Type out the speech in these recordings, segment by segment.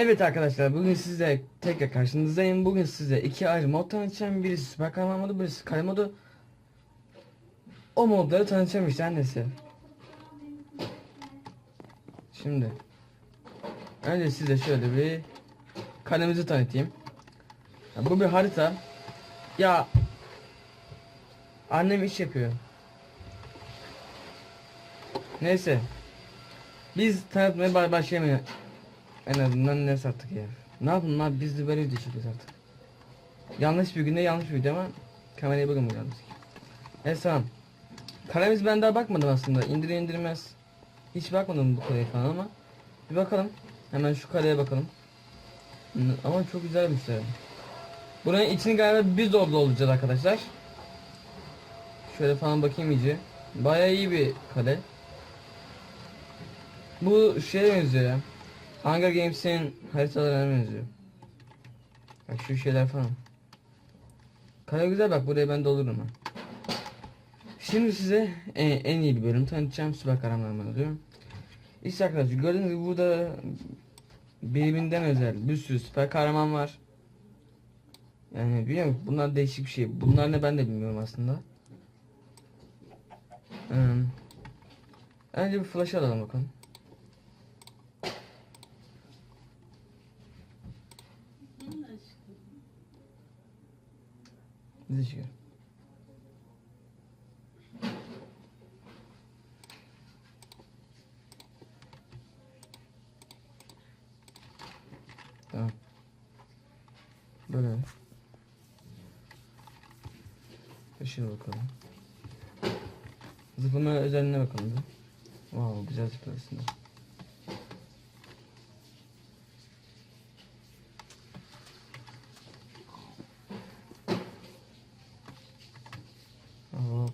Evet arkadaşlar bugün sizle tekrar karşınızdayım. Bugün size iki ayrı mod tanıtacağım. Birisi süper kahraman modu, birisi kare modu. O modları tanıtacağım işte annesi. Şimdi önce size şöyle bir kalemizi tanıtayım. Ya bu bir harita. Ya annem iş yapıyor. Neyse. Biz tanıtmaya ba- başlayamayız. En azından ne sattık ya. Ne yapalım abi biz de böyle çekiyoruz artık. Yanlış bir günde yanlış bir video ama kamerayı bakın yalnız. Evet tamam. Kalemiz ben daha bakmadım aslında. İndir indirmez. Hiç bakmadım bu kaleye falan ama. Bir bakalım. Hemen şu kaleye bakalım. Ama çok güzelmiş yani. Buranın içini galiba biz doldu olacağız arkadaşlar. Şöyle falan bakayım iyice. Bayağı iyi bir kale. Bu şeye benziyor ya. Hunger Games'in haritalarına benziyor. Bak şu şeyler falan. Kale güzel bak buraya ben dolurum ha. Şimdi size en, en iyi bir bölüm tanıtacağım. Süper kahramanlar oluyor. İşte arkadaşlar gördüğünüz gibi burada birbirinden özel bir sürü süper kahraman var. Yani bilmiyorum bunlar değişik bir şey. Bunlar ne ben de bilmiyorum aslında. Hmm. Önce bir flash alalım bakalım. Çıkıyor. Tamam. Böyle. Şimdi bakalım. Zıplama özelliğine bakalım. Wow güzel zıplasın. Hop.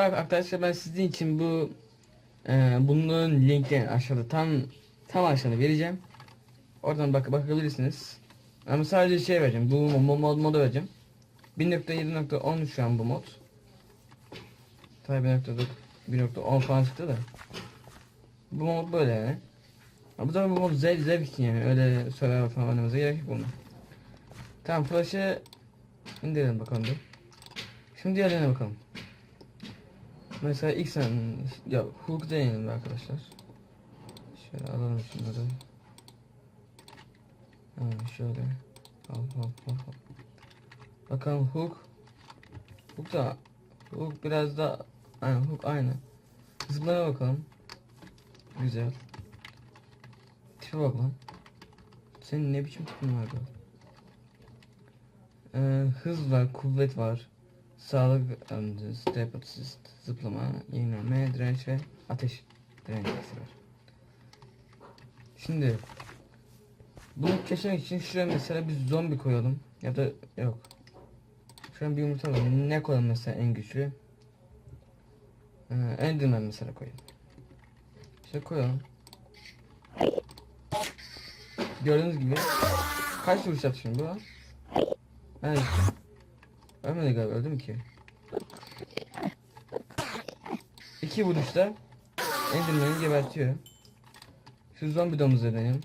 Arada arkadaşlar ben sizin için bu e, bunların linklerini aşağıda tam tam aşağıda vereceğim. Oradan bak bakabilirsiniz. Ama sadece şey vereceğim. Bu mod, mod modu vereceğim. 1.7.10 şu an bu mod. Tabii 1.9 1.10 falan çıktı da. Bu mod böyle yani. Bu da bu mod zevk zevk yani öyle server falan oynamamıza gerek yok bunun. Tamam flash'ı indirelim bakalım bir. Şimdi diğerlerine bakalım. Mesela ilk sen ya hook deneyelim arkadaşlar. Şöyle alalım şunları. Ha, şöyle. Al hop hop hop. Bakalım hook. Hook da hook biraz da aynı hook aynı. Zıplana bakalım. Güzel. Tipe bak lan. Senin ne biçim tipin var be? Ee, hız var, kuvvet var. Sağlık, um, step assist, zıplama, yenileme, direnç ve ateş direnci var. Şimdi bunu keşfetmek için şuraya mesela bir zombi koyalım ya da yok. Şuraya bir yumurta var. Ne koyalım mesela en güçlü? Ee, Enderman mesela koyalım. İşte koyalım. Gördüğünüz gibi kaç vuruş yaptı şimdi bu? Evet. Ölmedi galiba öldü mü ki? İki vuruşta Enderman'i gebertiyor. Şu zombi domuzu deneyelim.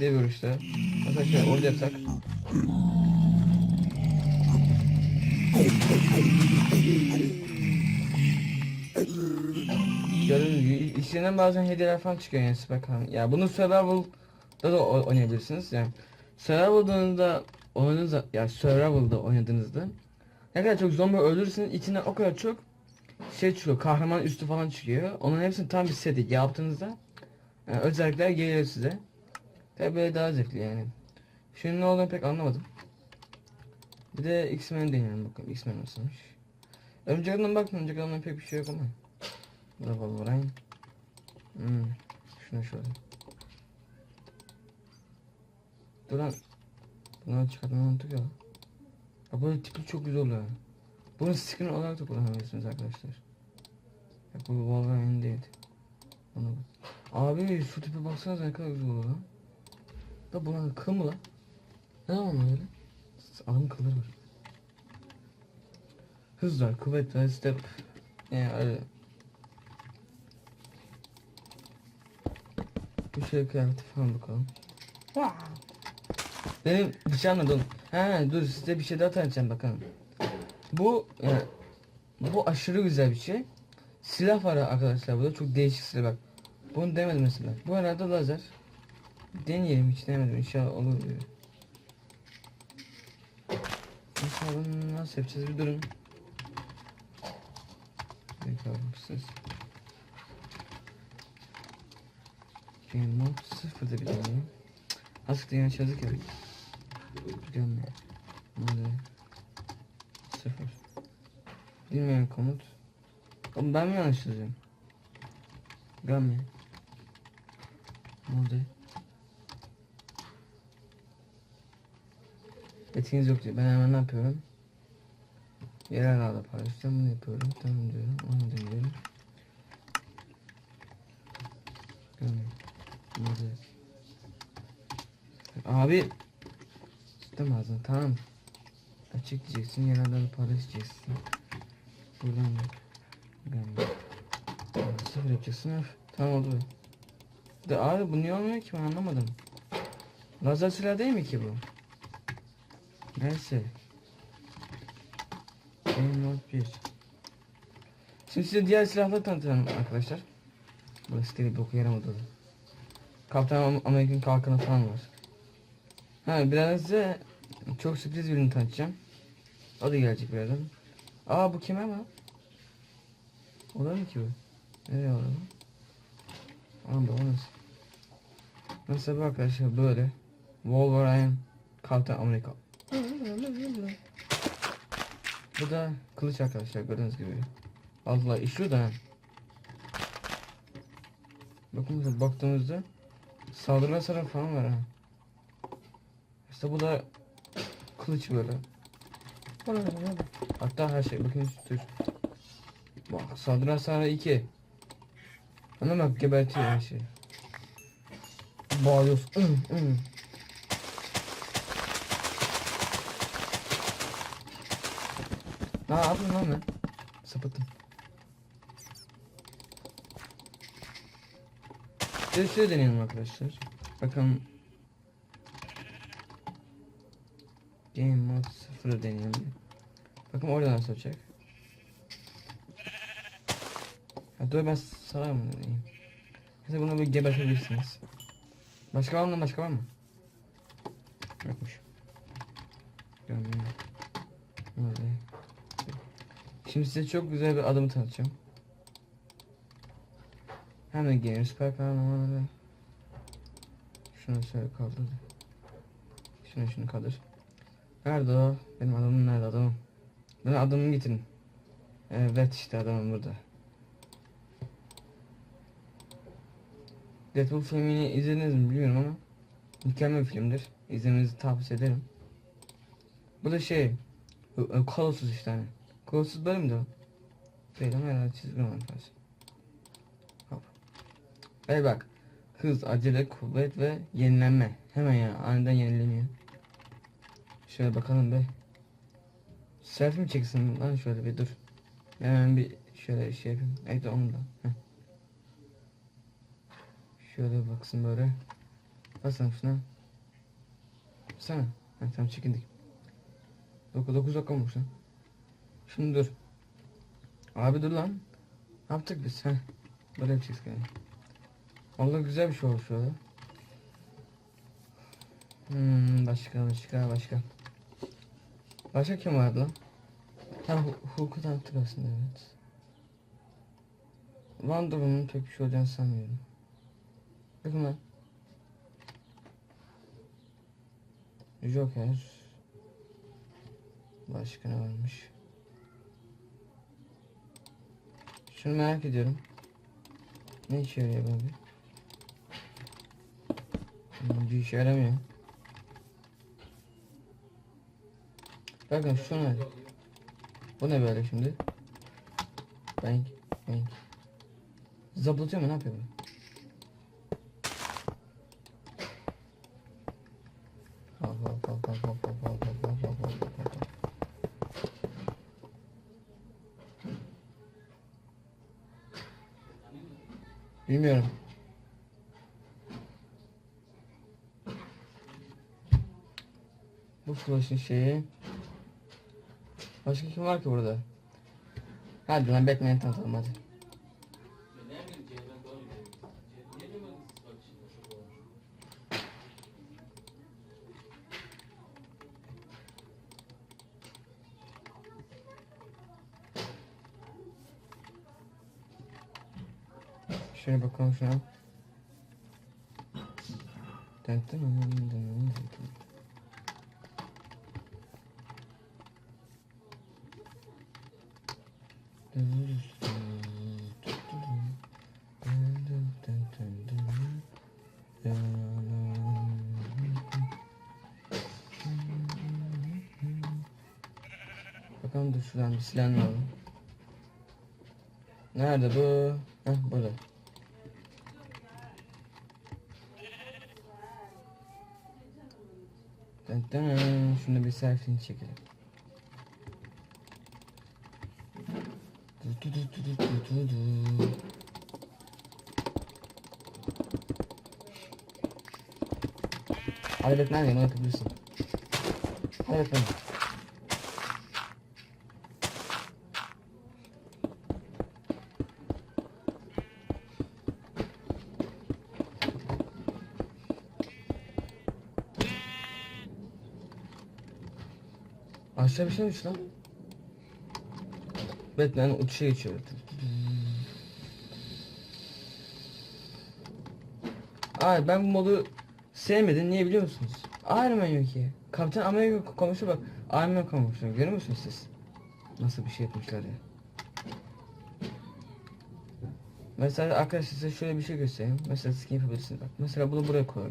Bir vuruşta. Şöyle orada yapsak. Gördüğünüz gibi içinden bazen hediyeler falan çıkıyor yani kahraman. Ya bunu survival'da da oynayabilirsiniz yani. Survival'da oynadığınızda ya survival'da oynadığınızda ne kadar çok zombi öldürürseniz içinden o kadar çok şey çıkıyor kahraman üstü falan çıkıyor. Onun hepsini tam bir set yaptığınızda yani özellikler geliyor size. Tabi daha zevkli yani. Şunun ne olduğunu pek anlamadım. Bir de X-Men deneyelim bakalım X-Men nasılmış. Örümcek Adam'a baktım Örümcek Adam'da pek bir şey yok ama. Da Wolverine. Hmm. Şunu şöyle. Dur lan. Bunları çıkartmayı unuttuk ya. Ya böyle tipi çok güzel oluyor. Bunu skin olarak da kullanabilirsiniz arkadaşlar. Ya bu Wolverine değil. Bak. Abi şu tipe baksanıza ne kadar güzel oluyor lan. Da buna kıl mı lan? Ne zaman öyle? Adamın kılları var. Hız var, kuvvet step. Yani öyle. Bir şey kıyafeti falan bakalım. Benim bıçağımla dolu. He dur size bir şey daha tanıtacağım bakalım. Bu yani, bu aşırı güzel bir şey. Silah var arkadaşlar burada çok değişik silah bak. Bunu demedim mesela. Bu herhalde lazer. Deneyelim hiç denemedim inşallah olur diyor. Bunu nasıl yapacağız bir durun. Bakalım siz. Game mode sıfırda bir deneyim. Azıcık da yine çözdük ya. Ya. Mode sıfır. Bilmeyen komut. Oğlum ben mi yanlış yazıyorum? Game. Mode. Etiniz yok diyor. Ben hemen ne yapıyorum? Yerel ağda paylaşacağım. Bunu yapıyorum. Tamam diyorum. Onu da diyorum. Game. Mode. Abi. Sistem ağzını tamam. Açık diyeceksin. Yerel ağda paylaşacaksın. Buradan. Tamam, Sıfır yapacaksın. Öf. Tamam oldu. De abi bu niye olmuyor ki ben anlamadım. Lazer silah değil mi ki bu? Neyse. Game Mode 1. Şimdi size diğer silahları tanıtalım arkadaşlar. Burası değil boku yaramadı. Kaptan Am- Amerika'nın kalkanı falan var. Ha biraz size çok sürpriz birini tanıtacağım. O da gelecek birazdan. Aa bu kime ama? O da mı ki bu? Nereye oldu bu? Aa bu nasıl? Mesela bu arkadaşlar böyle. Wolverine Kaptan Amerika. Bu da kılıç arkadaşlar gördüğünüz gibi. Allah işiyor da. Bakın baktığımızda saldırı hasarı falan var ha. İşte bu da kılıç böyle. Hatta her şey bakın dur. Bak saldırı hasarı 2. Ana bak gebertiyor her şeyi. Bağırıyorsun. Hı, hı. Ne yapıyorsun lan ben? Sapıttım. Şöyle deneyelim arkadaşlar. Bakalım. Game 0'ı deneyelim. Bakın orada nasıl olacak. Ha, dur ben sağa mı deneyeyim? Mesela bunu bir gebertebilirsiniz. Başka var mı? Başka var mı? Yokmuş. Görmüyorum. Şimdi size çok güzel bir adamı tanıtacağım. Hem de gamer süper kahramanları. Şunu şöyle kaldır. Şunu şunu kaldır. Nerede o? Benim adamım nerede adamım? Ben adamımı getirin. Evet işte adamım burada. Deadpool filmini izlediniz mi bilmiyorum ama mükemmel filmdir. İzlemenizi tavsiye ederim. Bu da şey, Colossus işte hani. Kolsuz bölüm de o. Ama herhalde çizgi roman tarzı. Hop. Ve bak. Hız, acele, kuvvet ve yenilenme. Hemen ya aniden yenileniyor. Şöyle bakalım be. Selfie mi çeksin lan şöyle bir dur. Hemen bir şöyle şey yapayım. Evet onu da. Şöyle baksın böyle. Basın şuna. Sana. Ha, tamam çekindik. 9 9 dakika olmuş lan. Şimdi dur. Abi dur lan. Ne yaptık biz? Heh. Böyle yapacağız yani. Vallahi güzel bir şey olmuş şöyle. Hmm, başka başka başka. Başka kim vardı lan? Hu- Hulk'u tanıttık aslında evet. Wonder Woman'ın pek bir şey olacağını sanmıyorum. Bakın lan. Joker. Başka ne varmış? Şunu merak ediyorum. Ne işe yarıyor abi? Hmm, Bir işe yaramıyor. Bakın şu ne? Bu ne böyle şimdi? Bank, bank. Zıplatıyor mu ne yapıyor bu? Bilmiyorum. Bu flash'ın şeyi Başka kim var ki burada? Hadi lan Batman'i tanıtalım hadi. Şöyle bakalım şuna. Dın dın Bakalım dur şuradan bir silah alalım. Nerede bu? Heh burada. Dın dın. Şunu bir selfie'ni çekelim. Du du du du du du du. Hadi Batman yanına yapabilirsin. Hadi Batman. Aşağı bir şey mi lan? Batman uçuşa geçiyor. Ay ben bu modu sevmedim. Niye biliyor musunuz? Iron Man yok ki. Kaptan Amerika komşu bak. Iron Man komşu. Görüyor musunuz siz? Nasıl bir şey yapmışlar ya. Mesela arkadaşlar size şöyle bir şey göstereyim. Mesela skin yapabilirsiniz bak. Mesela bunu buraya koy.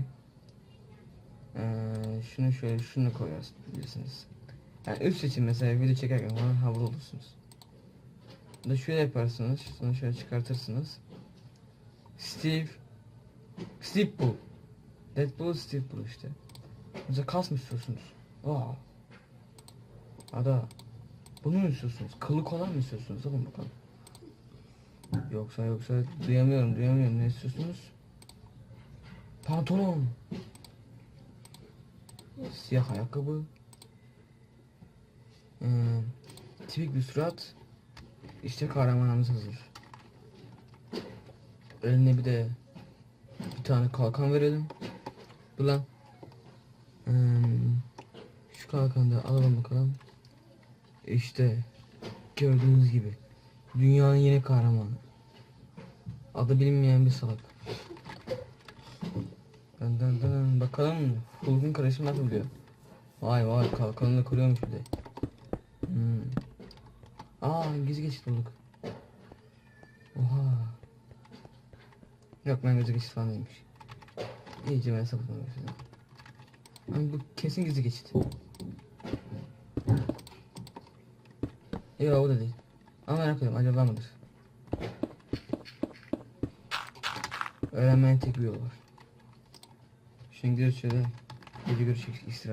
Ee, şunu şöyle şunu koyabilirsiniz. Yani üst için mesela video çekerken falan havalı olursunuz. Da şöyle yaparsınız. Sonra şöyle çıkartırsınız. Steve Steve Bull. Deadpool Steve Bull işte. Mesela kas mı istiyorsunuz? Aa. Ada. Bunu mu istiyorsunuz? Kılı kolan mı istiyorsunuz? Alın bakalım. Yoksa yoksa duyamıyorum duyamıyorum ne istiyorsunuz? Pantolon. Siyah ayakkabı. Hmm, tipik bir surat. İşte kahramanımız hazır. Eline bir de bir tane kalkan verelim. Bu lan. Hmm, şu kalkanı da alalım bakalım. İşte gördüğünüz gibi dünyanın yeni kahramanı. Adı bilinmeyen bir salak. Dın dın dın. Bakalım Hulk'un kardeşi nasıl biliyor? Vay vay kalkanını kuruyormuş bir de. Aa gizli geçit bulduk. Oha. Yok ben gizli geçit falan değilmiş. İyice ben sapıtmaya başladım. Ama bu kesin gizli geçit. Yok o da değil. Ama merak ediyorum acaba mıdır? Öğrenmenin tek bir yolu var. Şimdi gidiyoruz şöyle gece görüş iksir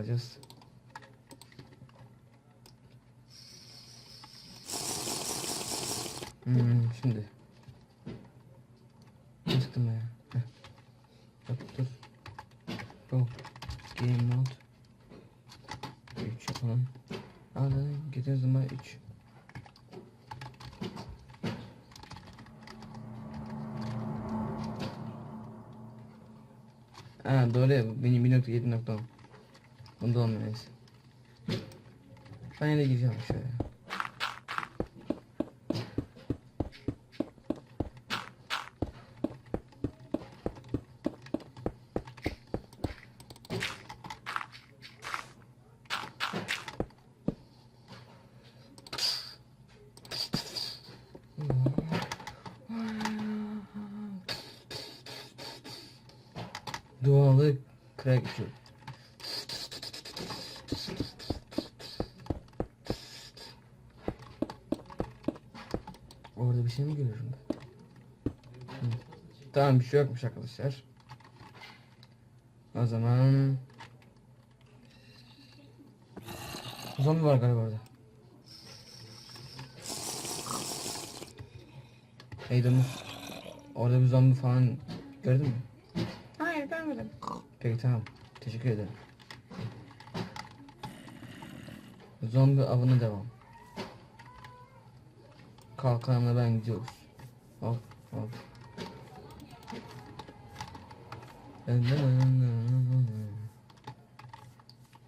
Hmm, şimdi. Çıktım ya? Heh. Bak dur. Bu. Game mode. 3 yapalım. Anladım. Geçen zaman 3. Ha doğru. Benim 1.7.10. Bunda olmuyor neyse. Ben yine gireceğim şöyle. Crack şu. Orada bir şey mi görüyorum ben? Tamam bir şey yokmuş arkadaşlar. O zaman... Zombi var galiba orada. Hey. Orada bir zombi falan gördün mü? Peki tamam. Teşekkür ederim. Zombi avına devam. Kalkanımla ben gidiyoruz. Hop hop.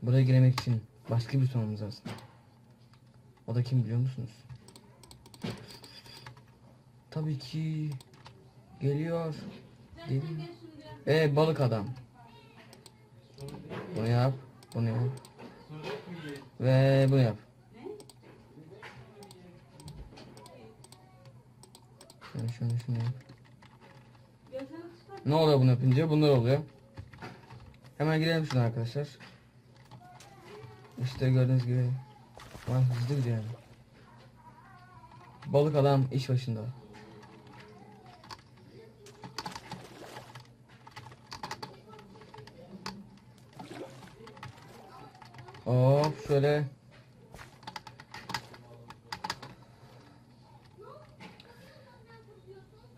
Buraya giremek için başka bir sorunumuz aslında. O da kim biliyor musunuz? Tabii ki. Geliyor. Ee balık adam. Bunu yap, bunu yap. Ve bunu yap. Şunu şunu şunu yap. Ne oluyor bunu yapınca? Bunlar oluyor. Hemen girelim şuna arkadaşlar. İşte gördüğünüz gibi. Lan hızlı gidiyor. Balık adam iş başında. Hop şöyle.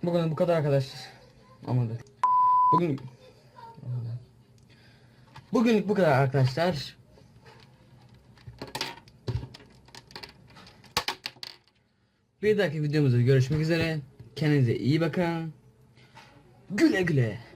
Bugün bu kadar arkadaşlar. Aman da. Bugün Bugünlük bu kadar arkadaşlar. Bir dahaki videomuzda görüşmek üzere. Kendinize iyi bakın. Güle güle.